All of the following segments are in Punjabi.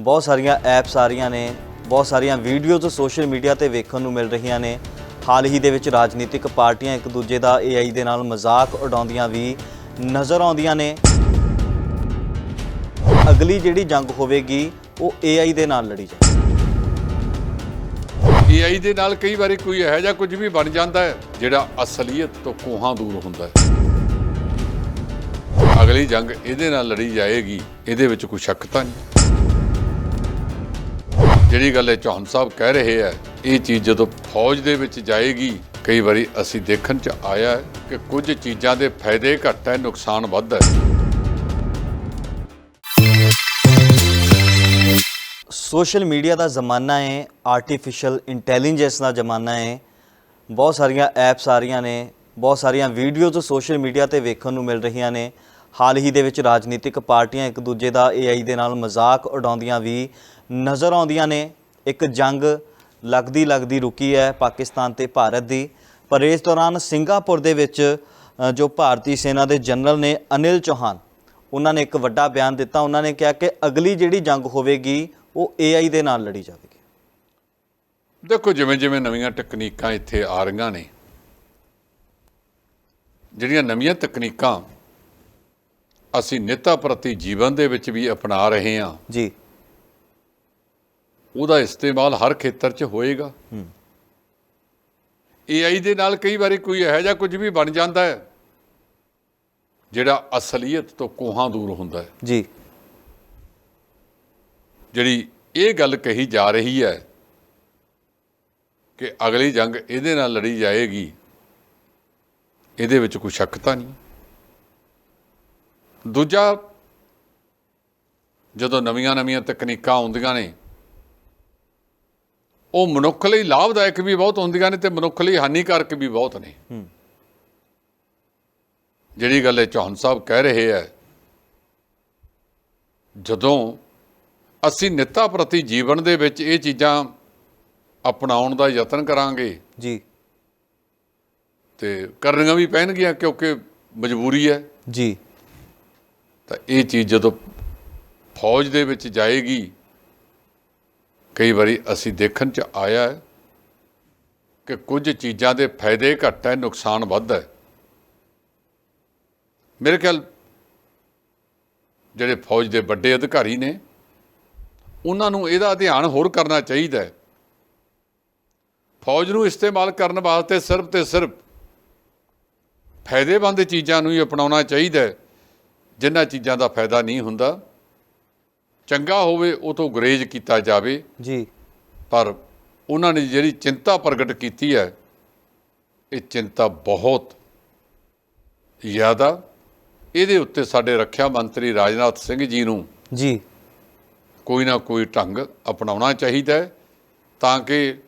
ਬਹੁਤ ਸਾਰੀਆਂ ਐਪਸ ਆ ਰਹੀਆਂ ਨੇ, ਬਹੁਤ ਸਾਰੀਆਂ ਵੀਡੀਓਜ਼ ਸੋਸ਼ਲ ਮੀਡੀਆ ਤੇ ਵੇਖਣ ਨੂੰ ਮਿਲ ਰਹੀਆਂ ਨੇ। ਹਾਲ ਹੀ ਦੇ ਵਿੱਚ ਰਾਜਨੀਤਿਕ ਪਾਰਟੀਆਂ ਇੱਕ ਦੂਜੇ ਦਾ AI ਦੇ ਨਾਲ ਮਜ਼ਾਕ ਉਡਾਉਂਦੀਆਂ ਵੀ ਨਜ਼ਰ ਆਉਂਦੀਆਂ ਨੇ। ਅਗਲੀ ਜਿਹੜੀ ਜੰਗ ਹੋਵੇਗੀ, ਉਹ AI ਦੇ ਨਾਲ ਲੜੀ ਜਾਏ AI ਦੇ ਨਾਲ ਕਈ ਵਾਰੀ ਕੋਈ ਇਹੋ ਜਿਹਾ ਕੁਝ ਵੀ ਬਣ ਜਾਂਦਾ ਹੈ, ਜਿਹੜਾ ਅਸਲੀਅਤ ਤੋਂ ਕੋਹਾਂ ਦੂਰ ਹੁੰਦਾ ਹੈ। ਅਗਲੀ ਜੰਗ ਇਹਦੇ ਨਾਲ ਲੜੀ ਜਾਏਗੀ, ਇਹਦੇ ਵਿੱਚ ਕੋਈ ਸ਼ੱਕ ਤਾਂ ਨਹੀਂ। ਜਿਹੜੀ ਗੱਲ ਇਹ ਚੌਹਾਨ ਸਾਹਿਬ ਕਹਿ ਰਹੇ ਹੈ ਇਹ ਚੀਜ਼ ਜਦੋਂ ਫੌਜ ਦੇ ਵਿੱਚ ਜਾਏਗੀ, ਕਈ ਵਾਰੀ ਅਸੀਂ ਦੇਖਣ ਚ ਆਇਆ ਕਿ ਕੁਝ ਚੀਜ਼ਾਂ ਦੇ ਫਾਇਦੇ ਘੱਟ ਹੈ, ਨੁਕਸਾਨ ਵੱਧ ਹੈ। ਸੋਸ਼ਲ ਮੀਡੀਆ ਦਾ ਜ਼ਮਾਨਾ ਹੈ ਆਰਟੀਫੀਸ਼ੀਅਲ ਇੰਟੈਲੀਜੈਂਸ ਦਾ ਜ਼ਮਾਨਾ ਹੈ। ਬਹੁਤ ਸਾਰੀਆਂ ਐਪਸ ਆ ਰਹੀਆਂ ਨੇ, ਬਹੁਤ ਸਾਰੀਆਂ ਵੀਡੀਓਜ਼ ਸੋਸ਼ਲ ਮੀਡੀਆ ਤੇ ਵੇਖਣ ਨੂੰ ਮਿਲ ਰਹੀਆਂ ਨੇ। ਹਾਲ ਹੀ ਦੇ ਵਿੱਚ ਰਾਜਨੀਤਿਕ ਪਾਰਟੀਆਂ ਇੱਕ ਦੂਜੇ ਦਾ AI ਦੇ ਨਾਲ ਮਜ਼ਾਕ ਉਡਾਉਂਦੀਆਂ ਵੀ ਨਜ਼ਰ ਆਉਂਦੀਆਂ ਨੇ। ਇੱਕ ਜੰਗ ਲੱਗਦੀ ਲੱਗਦੀ ਰੁਕੀ ਹੈ ਪਾਕਿਸਤਾਨ ਤੇ ਭਾਰਤ ਦੀ। ਪਰ ਇਸ ਦੌਰਾਨ ਸਿੰਗਾਪੁਰ ਦੇ ਵਿੱਚ ਜੋ ਭਾਰਤੀ ਸੈਨਾ ਦੇ ਜਨਰਲ ਨੇ ਅਨਿਲ ਚੌਹਾਨ, ਉਹਨਾਂ ਨੇ ਇੱਕ ਵੱਡਾ ਬਿਆਨ ਦਿੱਤਾ। ਉਹਨਾਂ ਨੇ ਕਿਹਾ ਕਿ ਅਗਲੀ ਜਿਹੜੀ ਜੰਗ ਹੋਵੇਗੀ, ਉਹ AI ਦੇ ਨਾਲ ਲੜੀ ਜਾਵੇਗੀ। ਦੇਖੋ, ਜਿਵੇਂ ਜਿਵੇਂ ਨਵੀਆਂ ਤਕਨੀਕਾਂ ਇੱਥੇ ਆ ਰਹੀਆਂ ਨੇ, ਜਿਹੜੀਆਂ ਨਵੀਆਂ ਤਕਨੀਕਾਂ ਅਸੀਂ ਨਿੱਤਾ ਪ੍ਰਤੀ ਜੀਵਨ ਦੇ ਵਿੱਚ ਵੀ ਅਪਣਾ ਰਹੇ ਹਾਂ। ਜੀ। ਉਹਦਾ ਇਸਤੇਮਾਲ ਹਰ ਖੇਤਰ 'ਚ ਹੋਏਗਾ। AI ਦੇ ਨਾਲ ਕਈ ਵਾਰੀ ਕੋਈ ਇਹੋ ਜਿਹਾ ਕੁਝ ਵੀ ਬਣ ਜਾਂਦਾ ਹੈ ਜਿਹੜਾ ਅਸਲੀਅਤ ਤੋਂ ਕੋਹਾਂ ਦੂਰ ਹੁੰਦਾ ਹੈ। ਜੀ। ਜਿਹੜੀ ਇਹ ਗੱਲ ਕਹੀ ਜਾ ਰਹੀ ਹੈ ਕਿ ਅਗਲੀ ਜੰਗ ਇਹਦੇ ਨਾਲ ਲੜੀ ਜਾਏਗੀ ਇਹਦੇ ਵਿੱਚ ਕੋਈ ਸ਼ੱਕ ਤਾਂ ਨਹੀਂ। ਦੂਜਾ ਜਦੋਂ ਨਵੀਆਂ-ਨਵੀਆਂ ਤਕਨੀਕਾਂ ਆਉਂਦੀਆਂ ਨੇ ਉਹ ਮਨੁੱਖ ਲਈ ਲਾਭਦਾਇਕ ਵੀ ਬਹੁਤ ਹੁੰਦੀਆਂ ਨੇ ਤੇ ਮਨੁੱਖ ਲਈ ਹਾਨੀਕਾਰਕ ਵੀ ਬਹੁਤ ਨੇ। ਜਿਹੜੀ ਗੱਲ ਇਹ ਚੌਹਾਨ ਸਾਹਿਬ ਕਹਿ ਰਹੇ ਹੈ ਜਦੋਂ ਅਸੀਂ ਨਿੱਤਾ ਪ੍ਰਤੀ ਜੀਵਨ ਦੇ ਵਿੱਚ ਇਹ ਚੀਜ਼ਾਂ ਅਪਣਾਉਣ ਦਾ ਯਤਨ ਕਰਾਂਗੇ ਜੀ। ਤੇ ਕਰਨੀਆਂ ਵੀ ਪੈਣਗੀਆਂ ਕਿਉਂਕਿ ਮਜਬੂਰੀ ਹੈ। ਜੀ। ਤਾਂ ਇਹ ਚੀਜ਼ ਜਦੋਂ ਫੌਜ ਦੇ ਵਿੱਚ ਜਾਏਗੀ, ਕਈ ਵਾਰੀ ਅਸੀਂ ਦੇਖਣ ਚ ਆਇਆ ਹੈ ਕਿ ਕੁਝ ਚੀਜ਼ਾਂ ਦੇ ਫਾਇਦੇ ਘੱਟ ਹੈ, ਨੁਕਸਾਨ ਵੱਧ ਹੈ। ਮੇਰੇ ਖਿਆਲ ਜਿਹੜੇ ਫੌਜ ਦੇ ਵੱਡੇ ਅਧਿਕਾਰੀ ਨੇ, ਉਹਨਾਂ ਨੂੰ ਇਹਦਾ ਧਿਆਨ ਹੋਰ ਕਰਨਾ ਚਾਹੀਦਾ ਹੈ। ਫੌਜ ਨੂੰ ਇਸਤੇਮਾਲ ਕਰਨ ਵਾਸਤੇ ਸਿਰਫ ਤੇ ਸਿਰਫ ਫਾਇਦੇਮੰਦ ਚੀਜ਼ਾਂ ਨੂੰ ਹੀ ਅਪਣਾਉਣਾ ਚਾਹੀਦਾ ਹੈ। ਜਿਨ੍ਹਾਂ ਚੀਜ਼ਾਂ ਦਾ ਫਾਇਦਾ ਨਹੀਂ ਹੁੰਦਾ ਚੰਗਾ ਹੋਵੇ ਉਹ ਤੋਂ ਗੁਰੇਜ਼ ਕੀਤਾ ਜਾਵੇ। ਜੀ। ਪਰ ਉਹਨਾਂ ਨੇ ਜਿਹੜੀ ਚਿੰਤਾ ਪ੍ਰਗਟ ਕੀਤੀ ਹੈ ਇਹ ਚਿੰਤਾ ਬਹੁਤ ਜ਼ਿਆਦਾ। ਇਹਦੇ ਉੱਤੇ ਸਾਡੇ ਰੱਖਿਆ ਮੰਤਰੀ ਰਾਜਨਾਥ ਸਿੰਘ ਜੀ ਨੂੰ ਜੀ। ਕੋਈ ਨਾ ਕੋਈ ਢੰਗ ਅਪਣਾਉਣਾ ਚਾਹੀਦਾ ਹੈ ਤਾਂ ਕਿ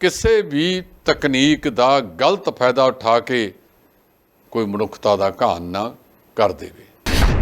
ਕਿਸੇ ਵੀ ਤਕਨੀਕ ਦਾ ਗਲਤ ਫਾਇਦਾ ਉਠਾ ਕੇ ਕੋਈ ਮਨੁੱਖਤਾ ਦਾ ਘਾਣ ਨਾ ਕਰ ਦੇਵੇ।